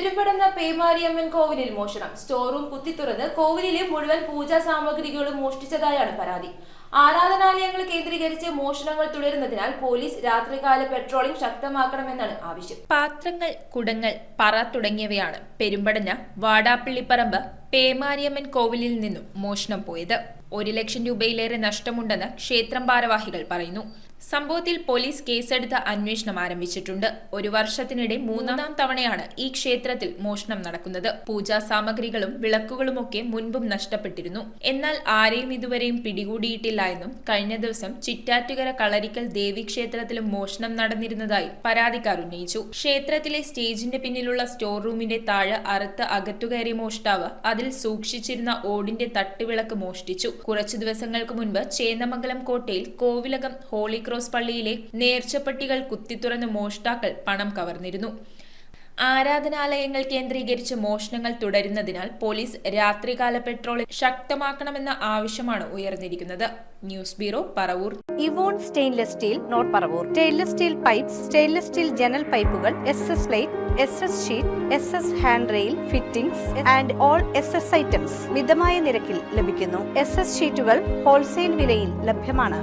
പെരുമ്പടന്ന പേമാരിയമ്മൻ കോവിലിൽ മോഷണം. Store room കുത്തിത്തുറന്ന് കോവിലിലെ മുഴുവൻ പൂജാ സാമഗ്രികളും മോഷ്ടിച്ചതായാണ് പരാതി. ആരാധനാലയങ്ങൾ കേന്ദ്രീകരിച്ച് മോഷണങ്ങൾ തുടരുന്നതിനാൽ പോലീസ് രാത്രികാല പെട്രോളിംഗ് ശക്തമാക്കണമെന്നാണ് ആവശ്യം. പാത്രങ്ങൾ കുടങ്ങൾ പറ തുടങ്ങിയവയാണ് പെരുമ്പടഞ്ഞ വാടാപ്പള്ളിപ്പറമ്പ് പേമാരിയമ്മൻ കോവിലിൽ നിന്നും മോഷണം പോയത്. ഒരു ലക്ഷം രൂപയിലേറെ നഷ്ടമുണ്ടെന്ന് ക്ഷേത്രം ഭാരവാഹികൾ പറയുന്നു. സംഭവത്തിൽ പോലീസ് കേസെടുത്ത് അന്വേഷണം ആരംഭിച്ചിട്ടുണ്ട്. ഒരു വർഷത്തിനിടെ മൂന്നാം തവണയാണ് ഈ ക്ഷേത്രത്തിൽ മോഷണം നടക്കുന്നത്. പൂജാ സാമഗ്രികളും വിളക്കുകളുമൊക്കെ മുൻപും നഷ്ടപ്പെട്ടിരുന്നു. എന്നാൽ ആരെയും ഇതുവരെയും പിടികൂടിയിട്ടില്ല എന്നും കഴിഞ്ഞ ദിവസം ചിറ്റാറ്റുകര കളരിക്കൽ ദേവി ക്ഷേത്രത്തിലും മോഷണം നടന്നിരുന്നതായി പരാതിക്കാർ ഉന്നയിച്ചു. ക്ഷേത്രത്തിലെ സ്റ്റേജിന്റെ പിന്നിലുള്ള സ്റ്റോർ റൂമിന്റെ താഴെ അറുത്ത് അകത്തുകയറിയ മോഷ്ടാവ് അതിൽ സൂക്ഷിച്ചിരുന്ന ഓടിന്റെ തട്ടുവിളക്ക് മോഷ്ടിച്ചു. കുറച്ചു ദിവസങ്ങൾക്ക് മുൻപ് ചേന്നമംഗലം കോട്ടയിൽ കോവിലകം ഹോളി ക്രോസ് പള്ളിയിലെ നേർച്ചപ്പെട്ടികൾ കുത്തിത്തുറന്ന് മോഷ്ടാക്കൾ പണം കവർന്നിരുന്നു. ആരാധനാലയങ്ങൾ കേന്ദ്രീകരിച്ച് മോഷണങ്ങൾ തുടരുന്നതിനാൽ പോലീസ് രാത്രികാല പെട്രോൾ ശക്തമാക്കണമെന്ന ആവശ്യമാണ് ഉയർന്നിരിക്കുന്നത്. News bureau Paravur. ഇവോൺ stainless steel not Paravur. Stainless steel pipe stainless steel ജനൽ പൈപ്പുകൾ S S light S S sheet S S hand rail fittings and all S S items മിതമായ നിരക്കിൽ ലഭിക്കുന്നു. എസ് എസ് ഷീറ്റുകൾ wholesale വിലയിൽ ലഭ്യമാണ്.